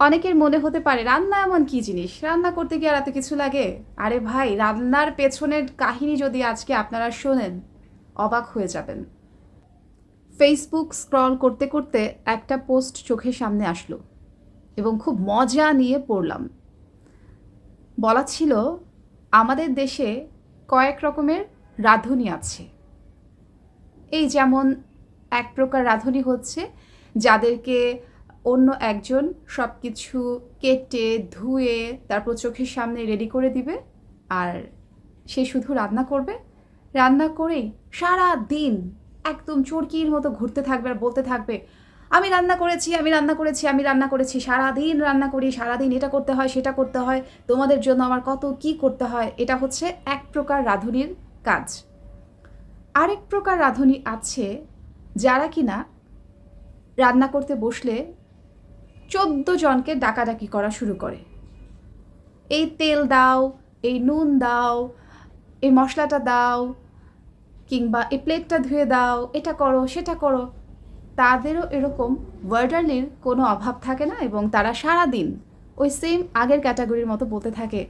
অনেকের মনে হতে পারে, রান্না এমন কি জিনিস? রান্না করতে গিয়ে আর এত কিছু লাগে? আরে ভাই, রান্নার পেছনের কাহিনী যদি আজকে আপনারা শোনেন, অবাক হয়ে যাবেন। ফেসবুক স্ক্রল করতে করতে একটা পোস্ট চোখের সামনে আসলো এবং খুব মজা নিয়ে পড়লাম। বলা ছিল, আমাদের দেশে কয়েক রকমের রাঁধুনি আছে। এই যেমন এক প্রকার রাঁধুনি হচ্ছে, যাদেরকে অন্য একজন সব কিছু কেটে, ধুয়ে, তারপর চোখের সামনে রেডি করে দিবে আর সে শুধু রান্না করবে। রান্না করেই সারা দিন একদম চরকির মতো ঘুরতে থাকবে আর বলতে থাকবে, আমি রান্না করেছি, আমি রান্না করেছি, আমি রান্না করেছি। সারা দিন রান্না করি সারা দিন এটা করতে হয়, সেটা করতে হয়। তোমাদের জন্য আমার কত কি করতে হয়, এটা হচ্ছে এক প্রকার রাঁধুনির কাজ। আরেক প্রকার রাঁধুনি আছে যারা কিনা রান্না করতে বসলে চোদ্দ জনকে ডাকাডাকি করা শুরু করে। এই তেল দাও, এই নুন দাও, এই মশলাটা দাও, কিংবা এই প্লেটটা ধুয়ে দাও, এটা করো, সেটা করো। তাদেরও এরকম ওয়ার্ডারলির কোনো অভাব থাকে না এবং তারা সারা দিন ওই সেম আগের ক্যাটাগরির মতো বলতে থাকে।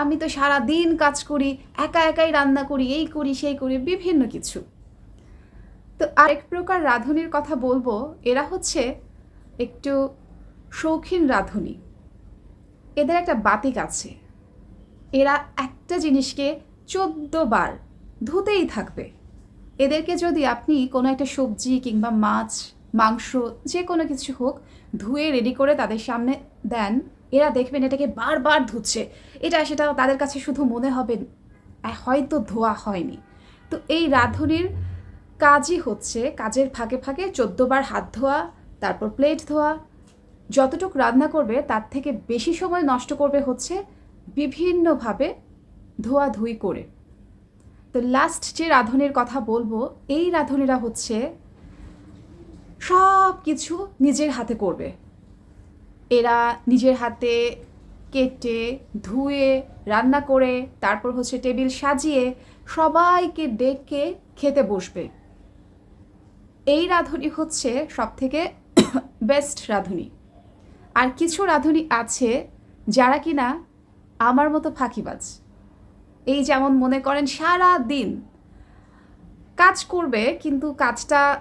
আমি তো সারা দিন কাজ করি, একা একাই রান্না করি, এই করি, সেই করি, বিভিন্ন কিছু। তো আরেক প্রকার রাঁধুনির কথা বলব, এরা হচ্ছে একটু শৌখিন রাঁধুনি। এদের একটা বাতিক আছে। এরা একটা জিনিসকে চোদ্দ বার ধুতেই থাকবে। এদেরকে যদি আপনি কোনো একটা সবজি কিংবা মাছ, মাংস, যে কোনো কিছু হোক ধুয়ে রেডি করে তাদের সামনে দেন, এরা দেখবেন এটাকে বারবার ধুচ্ছে। এটা সেটা তাদের কাছে শুধু মনে হবে হয়তো ধোয়া হয়নি। তো এই রাঁধুনির কাজই হচ্ছে কাজের ফাঁকে ফাঁকে চোদ্দোবার হাত ধোয়া, তারপর প্লেট ধোয়া যতটুক রান্না করবে, তার থেকে বেশি সময় নষ্ট করবে হচ্ছে বিভিন্নভাবে ধোয়াধুয়ি করে। তো লাস্ট যে রাঁধুনির কথা বলব, এই রাঁধুনিরা হচ্ছে সব কিছু নিজের হাতে করবে। এরা নিজের হাতে কেটে, ধুয়ে, রান্না করে, তারপর হচ্ছে টেবিল সাজিয়ে সবাইকে ডেকে খেতে বসবে। এই রাঁধুনি হচ্ছে সব থেকে বেস্ট রাঁধুনি। আর কিছু রাঁধুনি আছে যারা কিনা আমার মতো ফাঁকিবাজ। এই যেমন মনে করেন সারা দিন কাজ করবে, কিন্তু কাজটা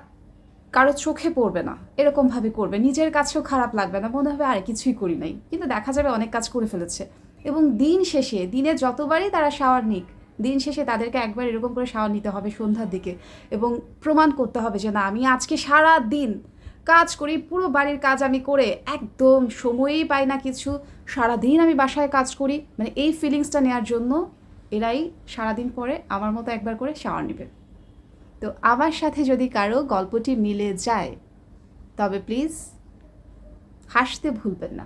কারও চোখে পড়বে না। এরকমভাবে করবে। নিজের কাছেও খারাপ লাগবে না। মনে হবে, আর, কিছুই করি নাই। কিন্তু দেখা যাবে অনেক কাজ করে ফেলেছে। এবং দিন শেষে, দিনে যতবারই তারা শাওয়ার নিক, দিন শেষে তাদেরকে একবার এরকম করে শাওয়ার নিতে হবে সন্ধ্যার দিকে। এবং প্রমাণ করতে হবে যে, না, আমি আজকে সারা দিন কাজ করি, পুরো বাড়ির কাজ আমি করে একদম সময়ই পাই না কিছু। সারাদিন আমি বাসায় কাজ করি মানে এই ফিলিংসটা নেওয়ার জন্য এরাই সারাদিন পরে আমার মতো একবার করে শাওয়ার নেবে। তো আমার সাথে যদি কারও গল্পটি মিলে যায়, তবে প্লিজ হাসতে ভুলবেন না।